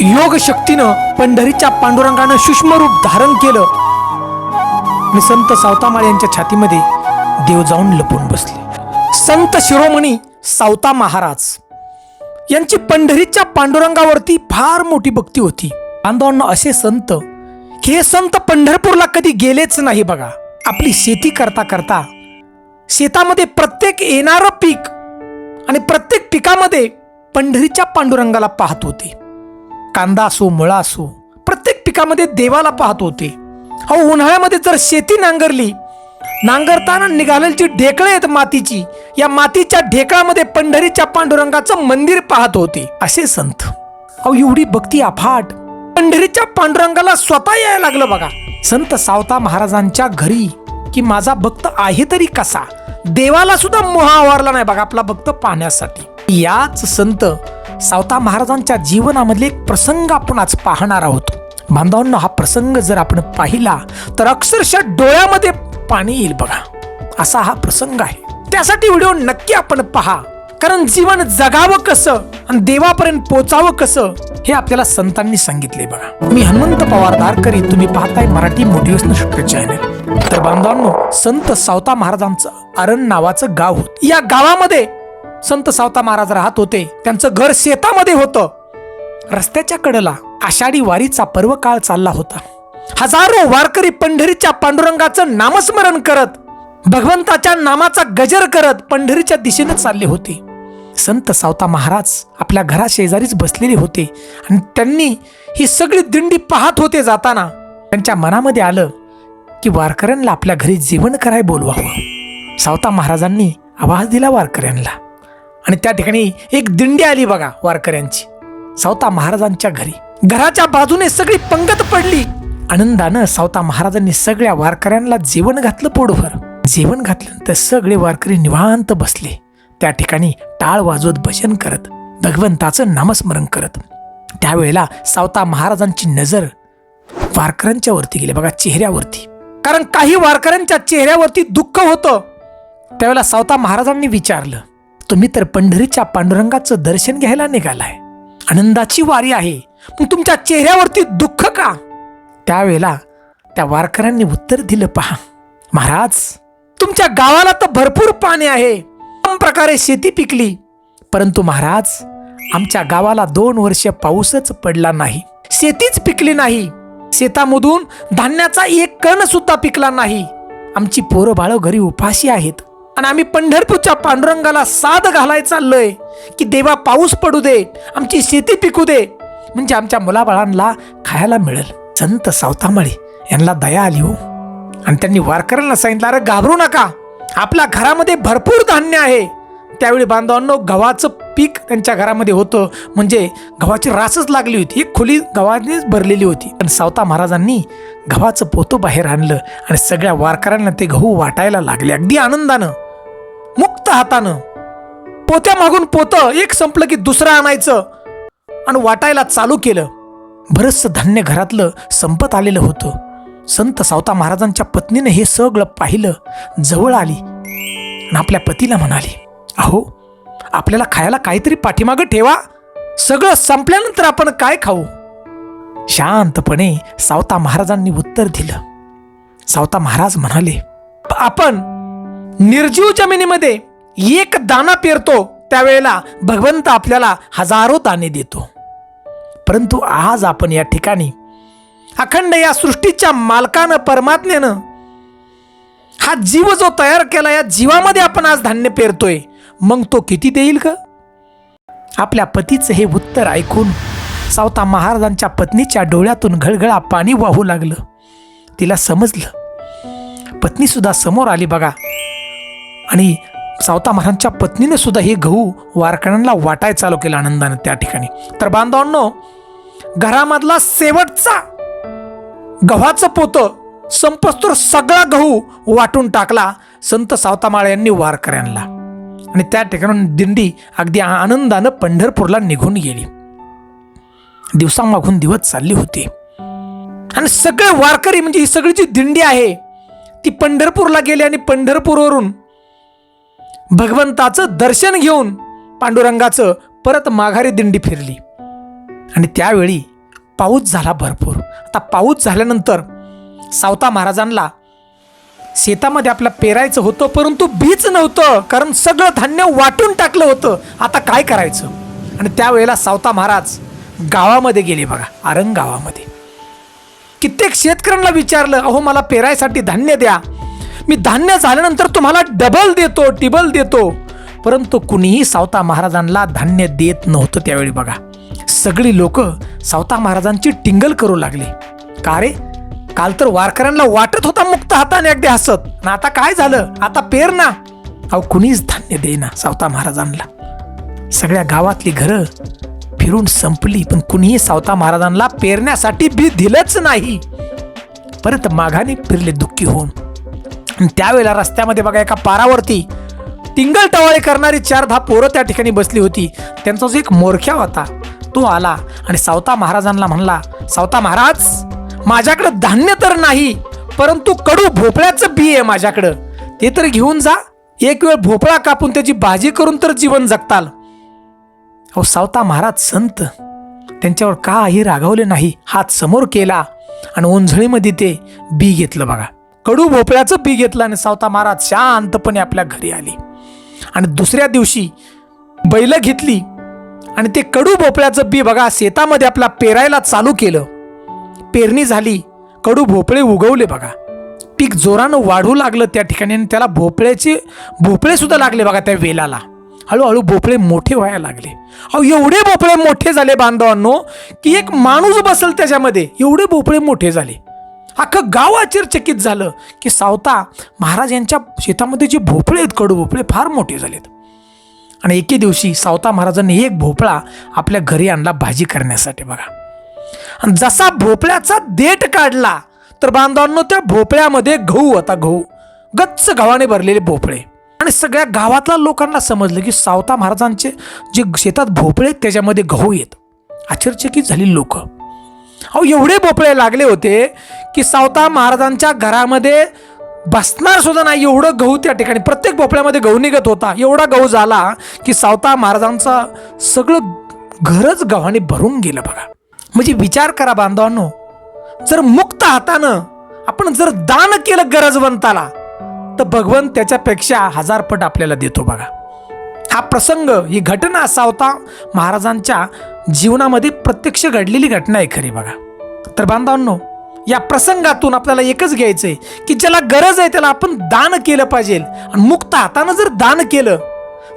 योग शक्तीनं पंढरीच्या पांडुरंगानं सूक्ष्म रूप धारण केलं. आणि संत सावतामाळ यांच्या छातीमध्ये देव जाऊन लपून बसले. संत शिरोमणी सावता महाराज यांची पंढरीच्या पांडुरंगावरती फार मोठी भक्ती होती. बांधवांना असे संत की हे संत पंढरपूरला कधी गेलेच नाही बघा. आपली शेती करता करता शेतामध्ये प्रत्येक येणारं पीक आणि प्रत्येक पिकामध्ये पंढरीच्या पांडुरंगाला पाहत होते. कांदा असो मुळा असो प्रत्येक पिकामध्ये देवाला पाहत होते. अहो उन्हाळ्यामध्ये जर शेती नांगरली नांगरताना निघालेली जी ढेकळे आहेत मातीची या मातीच्या ढेकळामध्ये पंढरीच्या पांडुरंगाचं मंदिर पाहत होते असे संत. अहो एवढी भक्ती अफाट पंढरीच्या पांडुरंगाला स्वतः यायला लागलं बघा. संत सावता महाराजांच्या घरी की माझा भक्त आहे तरी कसा? देवाला सुद्धा मोहा आवारला नाही बघा आपला भक्त पाहण्यासाठी. याच संत सावता महाराजांच्या जीवनामधले एक प्रसंग आपण आज पाहणार आहोत. बांधवांनो हा प्रसंग जर आपण पाहिला तर अक्षरशः डोळ्यामध्ये पाणी येईल बघा. असा हा प्रसंग आहे. त्यासाठी व्हिडिओ नक्की आपण पहा. कारण जीवन जगावं कसं आणि देवापर्यंत पोचावं कसं हे आपल्याला संतांनी सांगितले बघा. मी हनुमंत पवार दारकरी तुम्ही पाहताय मराठी मोटिवेशनल शक्य चॅनल तर बांधवांनो संत सावता महाराजांचं अरण नावाचं गाव होत. या गावामध्ये संत सावता महाराज राहत होते. त्यांचं घर शेतामध्ये होतं. रस्त्याच्या कडेला आषाढी वारीचा पर्व काळ चालला होता. हजारो वारकरी पंढरीच्या पांडुरंगाचं नामस्मरण करत भगवंताच्या नामाचा गजर करत पंढरीच्या दिशेने चालले होते. संत सावता महाराज आपल्या घरा शेजारीच बसलेले होते आणि त्यांनी ही सगळी दिंडी पाहत होते जाताना त्यांच्या मनामध्ये आलं की वारकऱ्यांना आपल्या घरी जेवण कराय बोलवावं. सावता महाराजांनी आवाज दिला वारकऱ्यांना. आणि त्या ठिकाणी एक दिंडी आली बघा वारकऱ्यांची. सावता महाराजांच्या घरी. घराच्या बाजूने सगळी पंगत पडली. आनंदानं सावता महाराजांनी सगळ्या वारकऱ्यांना जेवण घातलं पोडभर जेवण घातल्यानंतर सगळे वारकरी निवांत बसले. त्या ठिकाणी टाळ वाजवत भजन करत भगवंताचं नामस्मरण करत. त्यावेळेला सावता महाराजांची नजर वारकऱ्यांच्या वरती गेली बघा चेहऱ्यावरती. कारण काही वारकऱ्यांच्या चेहऱ्यावरती दुःख होतं. त्यावेळेला सावता महाराजांनी विचारलं तुम्ही तर पंढरीच्या पांडुरंगाचं दर्शन घ्यायला निघालाय. आनंदाची वारी आहे. मग तुमच्या चेहऱ्यावरती दुःख का? त्यावेळेला त्या वारकऱ्यांनी उत्तर दिलं पहा महाराज तुमच्या गावाला तर भरपूर पाणी आहे. उत्तम प्रकारे शेती पिकली. परंतु महाराज आमच्या गावाला दोन वर्ष पाऊसच पडला नाही. शेतीच पिकली नाही. शेतामधून धान्याचा एक कण सुद्धा पिकला नाही. आमची पोरं बाळ घरी उपाशी आहेत. आणि आम्ही पंढरपूरच्या पांडुरंगाला साध घालायला चाललोय की देवा पाऊस पडू दे आमची शेती पिकू दे. म्हणजे आमच्या मुलाबाळांना खायला मिळेल. संत सावतामळे यांना दया आली हो. आणि त्यांनी वारकऱ्यांना सांगितलं अरे घाबरू नका. आपल्या घरामध्ये भरपूर धान्य आहे. त्यावेळी बांधवांनो गव्हाचं पीक त्यांच्या घरामध्ये होतं. म्हणजे गव्हाची रासच लागली होती. एक खुली गव्हानेच भरलेली होती. पण सावता महाराजांनी गव्हाचं पोतं बाहेर आणलं आणि सगळ्या वारकऱ्यांना ते गहू वाटायला लागले. अगदी आनंदानं. मुक्त हातानं. पोत्या मागून पोतं एक संपलं की दुसरं आणायचं. आणि वाटायला चालू केलं. बरंचसं धान्य घरातलं संपत आलेलं होतं. संत सावता महाराजांच्या पत्नीने हे सगळं पाहिलं जवळ आली. आणि आपल्या पतीला म्हणाली अहो आपल्याला खायला काहीतरी पाठीमागं ठेवा. सगळं संपल्यानंतर आपण काय खाऊ? शांतपणे सावता महाराजांनी उत्तर दिलं. सावता महाराज म्हणाले आपण निर्जीव जमिनीमध्ये एक दाना पेरतो त्यावेळेला भगवंत आपल्याला हजारो दाणे देतो. परंतु आज आपण या ठिकाणी अखंड या सृष्टीच्या मालकानं परमात्म्यानं हा जीव जो तयार केला या जीवामध्ये आपण आज धान्य पेरतोय मग तो किती देईल का आपल्या पतीचं हे उत्तर ऐकून सावता महाराजांच्या पत्नीच्या डोळ्यातून घळघळा पाणी वाहू लागलं. तिला समजलं. पत्नीसुद्धा समोर आली बघा. आणि सावता महाराजांच्या पत्नीने सुद्धा हे गहू वारकऱ्यांना वाटाय चालू केलं आनंदानं त्या ठिकाणी. तर बांधवांनो घरामधला शेवटचा गव्हाचं पोतं संपस्तोर सगळा गहू वाटून टाकला संत सावतामाळ यांनी वारकऱ्यांना. आणि त्या ठिकाणून दिंडी अगदी आनंदानं पंढरपूरला निघून गेली. दिवसामागून दिवस चालली होती. आणि सगळे वारकरी म्हणजे ही सगळी जी दिंडी आहे ती पंढरपूरला गेली आणि पंढरपूरवरून भगवंताचं दर्शन घेऊन पांडुरंगाचं परत माघारी दिंडी फिरली. आणि त्यावेळी पाऊस झाला भरपूर. आता पाऊस झाल्यानंतर सावता महाराजांना शेतामध्ये आपलं पेरायचं होतं परंतु बीच नव्हतं कारण सगळं धान्य वाटून टाकलं होतं. आता काय करायचं? आणि त्यावेळेला सावता महाराज गावामध्ये गेले बघा आरंग गावामध्ये कित्येक शेतकऱ्यांना विचारलं अहो मला पेरायसाठी धान्य द्या. मी धान्य झाल्यानंतर तुम्हाला डबल देतो टिबल देतो. परंतु कुणीही सावता महाराजांना धान्य देत नव्हतं त्यावेळी बघा. सगळी लोक सावता महाराजांची टिंगल करू लागली. का रे? काल तर वारकऱ्यांना वाटत होता मुक्त हाताने अगदी हसत. ना आता काय झालं? आता पेर ना. अहो कुणीच धान्य देईना सावता महाराजांना. सगळ्या गावातली घरं फिरून संपली पण कुणीही सावता महाराजांना पेरण्यासाठी बी दिलंच नाही. परत माघाने फिरले दुःखी होऊन. त्यावेळेला रस्त्यामध्ये बघा एका पारावरती टिंगल टवाळे करणारी चार दहा पोरं त्या ठिकाणी बसली होती. त्यांचा जो एक मोरख्या होता तो आला आणि सावता महाराजांना म्हणला सावता महाराज माझ्याकडे धान्य तर नाही परंतु कडू भोपळ्याचं बी आहे माझ्याकडं. ते तर घेऊन जा एक वेळ भोपळा कापून त्याची भाजी करून तर जीवन जगताल. अहो सावता महाराज संत. त्यांच्यावर काही रागावले नाही. हात समोर केला आणि ओंझळीमध्ये ते बी घेतलं बघा. कडू भोपळ्याचं बी घेतलं आणि सावता महाराज शांतपणे आपल्या घरी आले. आणि दुसऱ्या दिवशी बैल घेतली आणि ते कडू भोपळ्याचं बी बघा शेतामध्ये आपला पेरायला चालू केलं. पेरणी झाली कडू भोपळे उगवले बघा. पीक जोरानं वाढू लागलं त्या ठिकाणी आणि त्याला भोपळ्याचे भोपळे सुद्धा लागले बघा त्या वेलाला. हळूहळू भोपळे मोठे व्हायला लागले. अहो एवढे भोपळे मोठे झाले बांधवांनो की एक माणूस बसल त्याच्यामध्ये एवढे भोपळे मोठे झाले. अख्खं गाव आश्चर्यचकित झालं की सावता महाराज यांच्या शेतामध्ये जे भोपळे आहेत कडू भोपळे फार मोठे झालेत. आणि एके दिवशी सावता महाराजांनी एक भोपळा आपल्या घरी आणला भाजी करण्यासाठी बघा. आणि जसा भोपळ्याचा देठ काढला तर बांधवांनो त्या भोपळ्यामध्ये गहू होता गहू. गच्च गव्हाने भरलेले भोपळे. आणि सगळ्या गावातल्या लोकांना समजलं की सावता महाराजांचे जे शेतात भोपळे आहेत त्याच्यामध्ये गहू येत. आश्चर्यचकित झाली लोक. अहो एवढे भोपळे लागले होते की सावता महाराजांच्या घरामध्ये बसणार सुद्धा नाही. एवढं गहू त्या ठिकाणी प्रत्येक भोपळ्यामध्ये गहू निघत होता. एवढा गहू झाला की सावता महाराजांचा सगळं घरच गव्हाने भरून गेलं बघा. म्हणजे विचार करा बांधवांनो जर मुक्त हातानं आपण जर दान केलं गरजवंताला तर भगवंत त्याच्यापेक्षा हजार पट आपल्याला देतो बघा. हा प्रसंग ही घटना सावता महाराजांच्या जीवनामध्ये प्रत्यक्ष घडलेली घटना आहे खरी बघा. तर बांधवांनो या प्रसंगातून आपल्याला एकच घ्यायचं आहे की ज्याला गरज आहे त्याला आपण दान केलं पाहिजे. आणि मुक्त हातानं जर दान केलं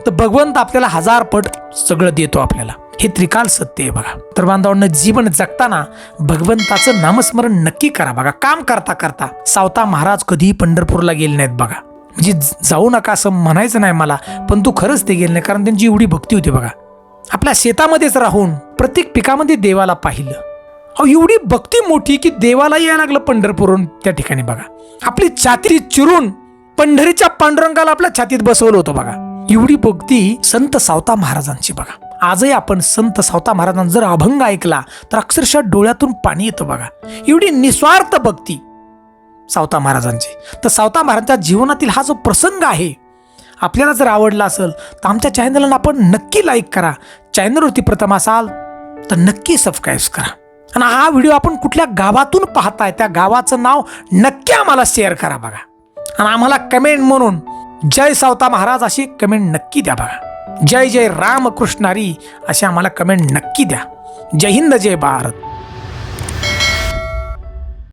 तर भगवंत आपल्याला हजार पट सगळं देतो आपल्याला. हे त्रिकाल सत्य आहे बघा. तर बांधवांना जीवन जगताना भगवंताचं नामस्मरण नक्की करा बघा. काम करता करता सावता महाराज कधीही पंढरपूरला गेले नाहीत बघा. म्हणजे जाऊ नका असं म्हणायचं नाही मला पण तू खरंच ते गेलं नाही कारण त्यांची एवढी भक्ती होती बघा. आपल्या शेतामध्येच राहून प्रत्येक पिकामध्ये देवाला पाहिलं. अहो एवढी भक्ती मोठी की देवाला यायला लागलं पंढरपूरहून त्या ठिकाणी बघा. आपली छाती चिरून पंढरीच्या पांडुरंगाला आपल्या छातीत बसवलं होतं बघा. एवढी भक्ती संत सावता महाराजांची बघा. आजही आपण संत सावता महाराजांचा जर अभंग ऐकला तर अक्षरशः डोळ्यातून पाणी येतं बघा. एवढी निस्वार्थ भक्ती. सावता महाराजांचे. तर सावता महाराजांच्या जीवनातील हा जो प्रसंग आहे आपल्याला जर आवडला असेल तर आमच्या चॅनलला आपण नक्की लाईक करा. चॅनलवरती प्रथम असाल तर नक्की सबस्क्राईब करा. आणि हा व्हिडिओ आपण कुठल्या गावातून पाहताय त्या गावाचं नाव नक्की आम्हाला शेअर करा बघा. आणि आम्हाला कमेंट म्हणून जय सावता महाराज अशी कमेंट नक्की द्या बघा. जय जय रामकृष्णारी अशी आम्हाला कमेंट नक्की द्या. जय हिंद जय भारत.